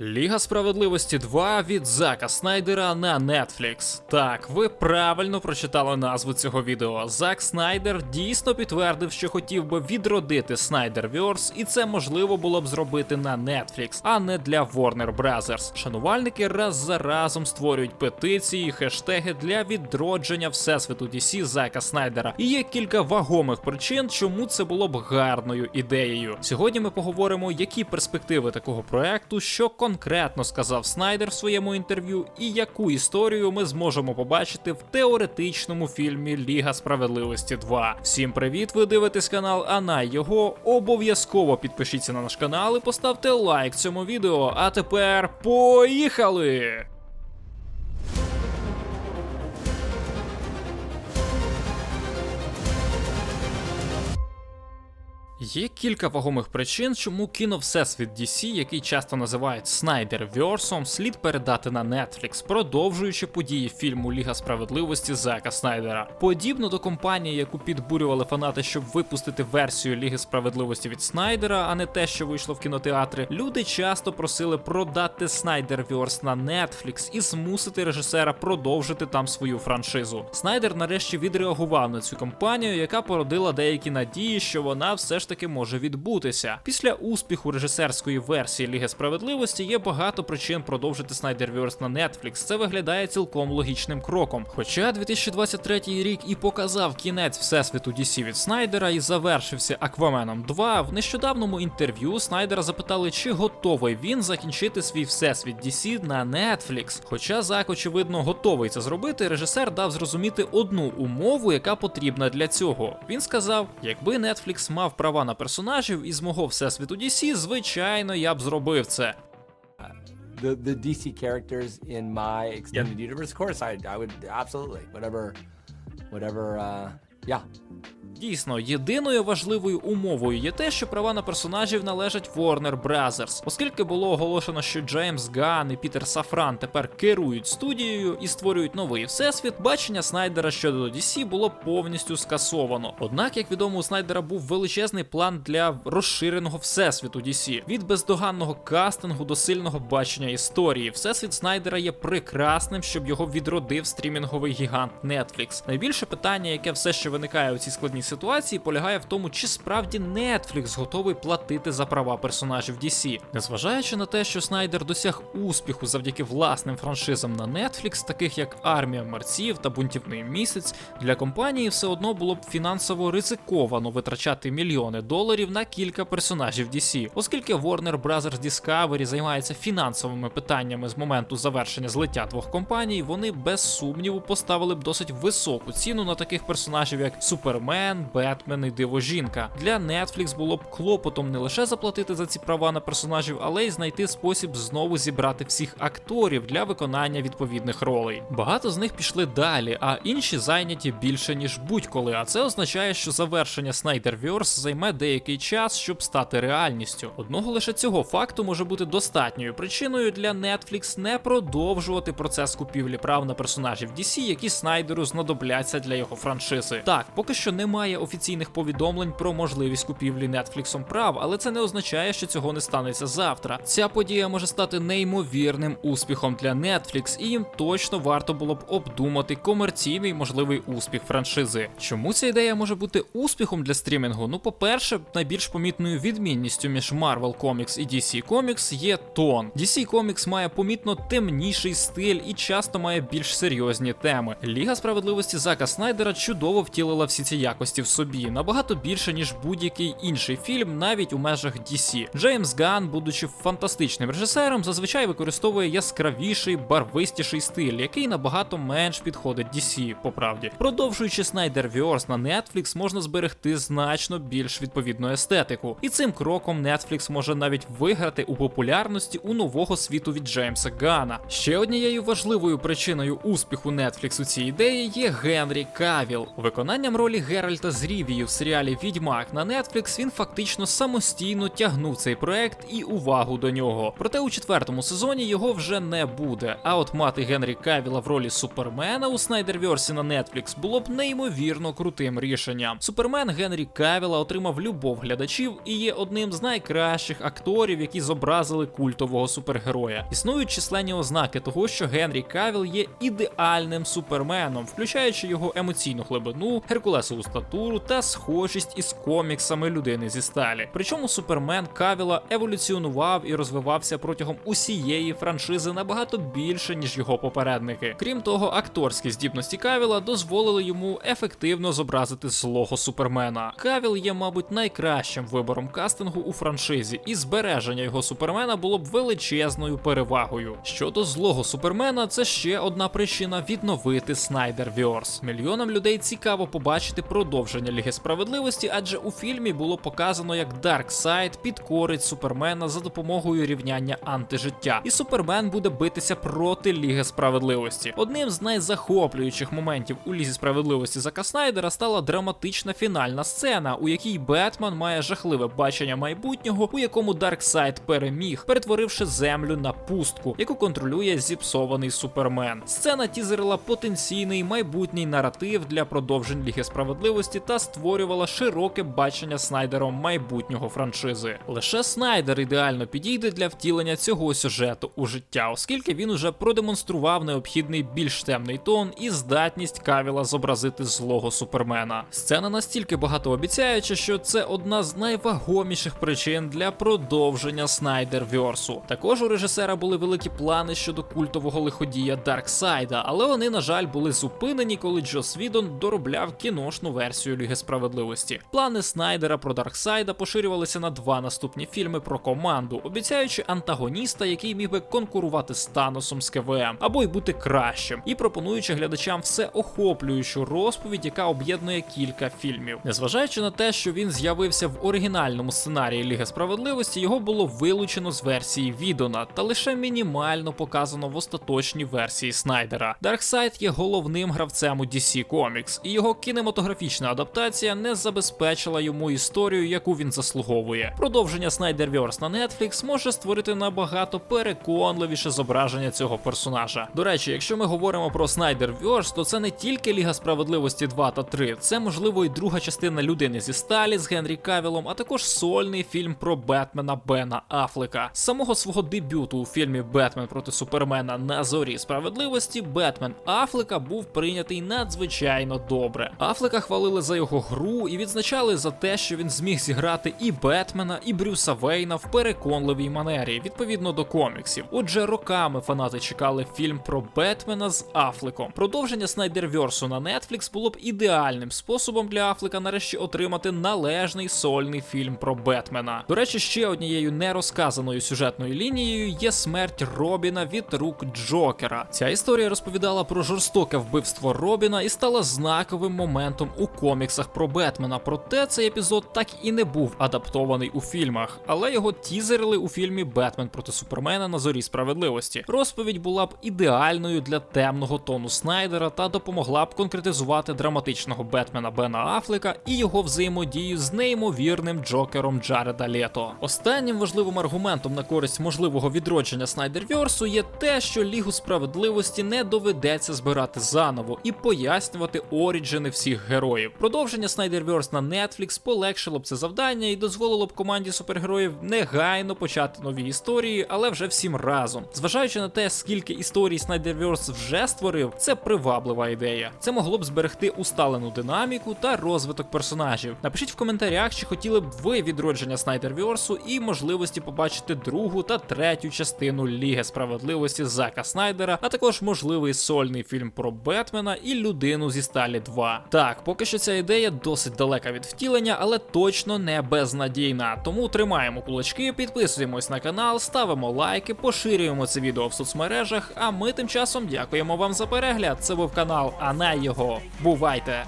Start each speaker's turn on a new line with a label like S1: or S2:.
S1: Ліга справедливості 2 від Зака Снайдера на Netflix. Так, ви правильно прочитали назву цього відео. Зак Снайдер дійсно підтвердив, що хотів би відродити Snyderverse, і це можливо було б зробити на Netflix, а не для Warner Brothers. Шанувальники раз за разом створюють петиції, хештеги для відродження всесвіту DC Зака Снайдера. І є кілька вагомих причин, чому це було б гарною ідеєю. Сьогодні ми поговоримо, які перспективи такого проекту, що конкретно сказав Снайдер в своєму інтерв'ю, і яку історію ми зможемо побачити в теоретичному фільмі Ліга справедливості 2. Всім привіт! Ви дивитесь канал, а на його обов'язково підпишіться на наш канал і поставте лайк цьому відео. А тепер поїхали! Є кілька вагомих причин, чому кіно Всесвіт DC, який часто називають Снайдерверсом, слід передати на Netflix, продовжуючи події фільму Ліга справедливості Зака Снайдера. Подібно до компанії, яку підбурювали фанати, щоб випустити версію Ліги справедливості від Снайдера, а не те, що вийшло в кінотеатри, люди часто просили продати Снайдерверс на Netflix і змусити режисера продовжити там свою франшизу. Снайдер нарешті відреагував на цю кампанію, яка породила деякі надії, що вона все ж таки може відбутися. Після успіху режисерської версії Ліги справедливості є багато причин продовжити Снайдерверс на Netflix. Це виглядає цілком логічним кроком. Хоча 2023 рік і показав кінець всесвіту DC від Снайдера і завершився Акваменом 2, в нещодавному інтерв'ю Снайдера запитали, чи готовий він закінчити свій всесвіт DC на Netflix. Хоча Зак, очевидно, готовий це зробити, режисер дав зрозуміти одну умову, яка потрібна для цього. Він сказав: якби Netflix мав права на персонажів із мого всесвіту DC, звичайно, я б зробив це.
S2: the the DC characters in my extended universe. Of course, I I would absolutely whatever, whatever. Uh, yeah,
S1: Дійсно, єдиною важливою умовою є те, що права на персонажів належать Warner Brothers. Оскільки було оголошено, що Джеймс Ганн і Пітер Сафран тепер керують студією і створюють новий всесвіт, бачення Снайдера щодо DC було повністю скасовано. Однак, як відомо, у Снайдера був величезний план для розширеного всесвіту DC. від бездоганного кастингу до сильного бачення історії. Всесвіт Снайдера є прекрасним, щоб його відродив стрімінговий гігант Netflix. Найбільше питання, яке все ще виникає у цій складній ситуації, полягає в тому, чи справді Netflix готовий платити за права персонажів DC. Незважаючи на те, що Снайдер досяг успіху завдяки власним франшизам на Netflix, таких як Армія мерців та Бунтівний місяць, для компанії все одно було б фінансово ризиковано витрачати мільйони доларів на кілька персонажів DC, оскільки Warner Bros. Discovery займається фінансовими питаннями з моменту завершення злиття двох компаній, вони без сумніву поставили б досить високу ціну на таких персонажів, як Супермен, Бетмен і Диво Жінка. Для Netflix було б клопотом не лише заплатити за ці права на персонажів, але й знайти спосіб знову зібрати всіх акторів для виконання відповідних ролей. Багато з них пішли далі, а інші зайняті більше ніж будь-коли. А це означає, що завершення Snyderverse займе деякий час, щоб стати реальністю. Одного лише цього факту може бути достатньою причиною для Netflix не продовжувати процес купівлі прав на персонажів DC, які Снайдеру знадобляться для його франшизи. Так, поки що немає офіційних повідомлень про можливість купівлі Netflix прав, але це не означає, що цього не станеться завтра. Ця подія може стати неймовірним успіхом для Netflix, і їм точно варто було б обдумати комерційний можливий успіх франшизи. Чому ця ідея може бути успіхом для стрімінгу? Ну, по-перше, найбільш помітною відмінністю між Marvel Comics і DC Comics є тон. DC Comics має помітно темніший стиль і часто має більш серйозні теми. Ліга справедливості Зака Снайдера чудово втілила всі ці якості в собі, набагато більше ніж будь-який інший фільм, навіть у межах DC. Джеймс Ганн, будучи фантастичним режисером, зазвичай використовує яскравіший, барвистіший стиль, який набагато менш підходить DC, по правді. Продовжуючи Snyderverse на Netflix, можна зберегти значно більш відповідну естетику, і цим кроком Netflix може навіть виграти у популярності у нового світу від Джеймса Гана. Ще однією важливою причиною успіху Netflix у цій ідеї є Генрі Кавіл. Виконанням ролі Геральта Геральта з Рівії в серіалі Відьмак на Netflix, він фактично самостійно тягнув цей проект і увагу до нього. Проте у четвертому сезоні його вже не буде. А от мати Генрі Кавіла в ролі Супермена у Снайдерверсі на Netflix було б неймовірно крутим рішенням. Супермен Генрі Кавіла отримав любов глядачів і є одним з найкращих акторів, які зобразили культового супергероя. Існують численні ознаки того, що Генрі Кавіл є ідеальним суперменом, включаючи його емоційну глибину, геркулесову статуру та схожість із коміксами людини зі сталі. Причому супермен Кавіла еволюціонував і розвивався протягом усієї франшизи набагато більше ніж його попередники. Крім того, акторські здібності Кавіла дозволили йому ефективно зобразити злого супермена. Кавіл є, мабуть, найкращим вибором кастингу у франшизі, і збереження його супермена було б величезною перевагою. Щодо злого супермена, це ще одна причина відновити Снайдер Віорс. Мільйонам людей цікаво побачити продовження Ліги справедливості, адже у фільмі було показано, як Дарксайд підкорить супермена за допомогою рівняння антижиття, і супермен буде битися проти Ліги справедливості. Одним з найзахоплюючих моментів у Лізі справедливості Зака Снайдера стала драматична фінальна сцена, у якій Бетмен має жахливе бачення майбутнього, у якому Дарксайд переміг, перетворивши землю на пустку, яку контролює зіпсований супермен. Сцена тізерила потенційний майбутній наратив для продовжень Ліги справедливості та створювала широке бачення Снайдером майбутнього франшизи. Лише Снайдер ідеально підійде для втілення цього сюжету у життя, оскільки він уже продемонстрував необхідний більш темний тон і здатність Кавіла зобразити злого супермена. Сцена настільки багатообіцяюча, що це одна з найвагоміших причин для продовження Снайдер Вьорсу. Також у режисера були великі плани щодо культового лиходія Дарксайда, але вони, на жаль, були зупинені, коли Джос Відон доробляв кіношну версію Ліги справедливості. Плани Снайдера про Дарксайда поширювалися на два наступні фільми про команду, обіцяючи антагоніста, який міг би конкурувати з Таносом з КВМ, або й бути кращим, і пропонуючи глядачам всеохоплюючу розповідь, яка об'єднує кілька фільмів. Незважаючи на те, що він з'явився в оригінальному сценарії Ліги справедливості, його було вилучено з версії Відона та лише мінімально показано в остаточній версії Снайдера. Дарксайд є головним гравцем у DC Comics, і його кінематографічна адаптація не забезпечила йому історію, яку він заслуговує. Продовження Снайдерверс на Netflix може створити набагато переконливіше зображення цього персонажа. До речі, якщо ми говоримо про Снайдерверс, то це не тільки Ліга справедливості 2 та 3, це можливо і друга частина людини зі сталі з Генрі Кавілом, а також сольний фільм про Бетмена Бена Афлека. З самого свого дебюту у фільмі Бетмен проти Супермена на зорі справедливості Бетмен Афлека був прийнятий надзвичайно добре. Афлека хвалили за його гру і відзначали за те, що він зміг зіграти і Бетмена, і Брюса Вейна в переконливій манері, відповідно до коміксів. Отже, роками фанати чекали фільм про Бетмена з Афлеком. Продовження Снайдерверсу на Netflix було б ідеальним способом для Афлека нарешті отримати належний сольний фільм про Бетмена. До речі, ще однією нерозказаною сюжетною лінією є смерть Робіна від рук Джокера. Ця історія розповідала про жорстоке вбивство Робіна і стала знаковим моментом у коміксах про Бетмена. Проте цей епізод так і не був адаптований у фільмах, але його тізерили у фільмі Бетмен проти Супермена на зорі справедливості. Розповідь була б ідеальною для темного тону Снайдера та допомогла б конкретизувати драматичного Бетмена Бена Афлека і його взаємодію з неймовірним Джокером Джареда Лето. Останнім важливим аргументом на користь можливого відродження Снайдервьорсу є те, що Лігу справедливості не доведеться збирати заново і пояснювати оріджини всіх героїв. Продовження Снайдервьорс на Netflix полегшило б це завдання і дозволило б команді супергероїв негайно почати нові історії, але вже всім разом. Зважаючи на те, скільки історій Снайдервьорс вже створив, це приваблива ідея. Це могло б зберегти усталену динаміку та розвиток персонажів. Напишіть в коментарях, чи хотіли б ви відродження Снайдервьорсу і можливості побачити другу та третю частину Ліги справедливості Зака Снайдера, а також можливий сольний фільм про Бетмена і людину зі сталі 2. Так, поки що ця ідея досить далека від втілення, але точно не безнадійна. Тому тримаємо кулачки, підписуємось на канал, ставимо лайки, поширюємо це відео в соцмережах. А ми тим часом дякуємо вам за перегляд. Це був канал а на його. Бувайте!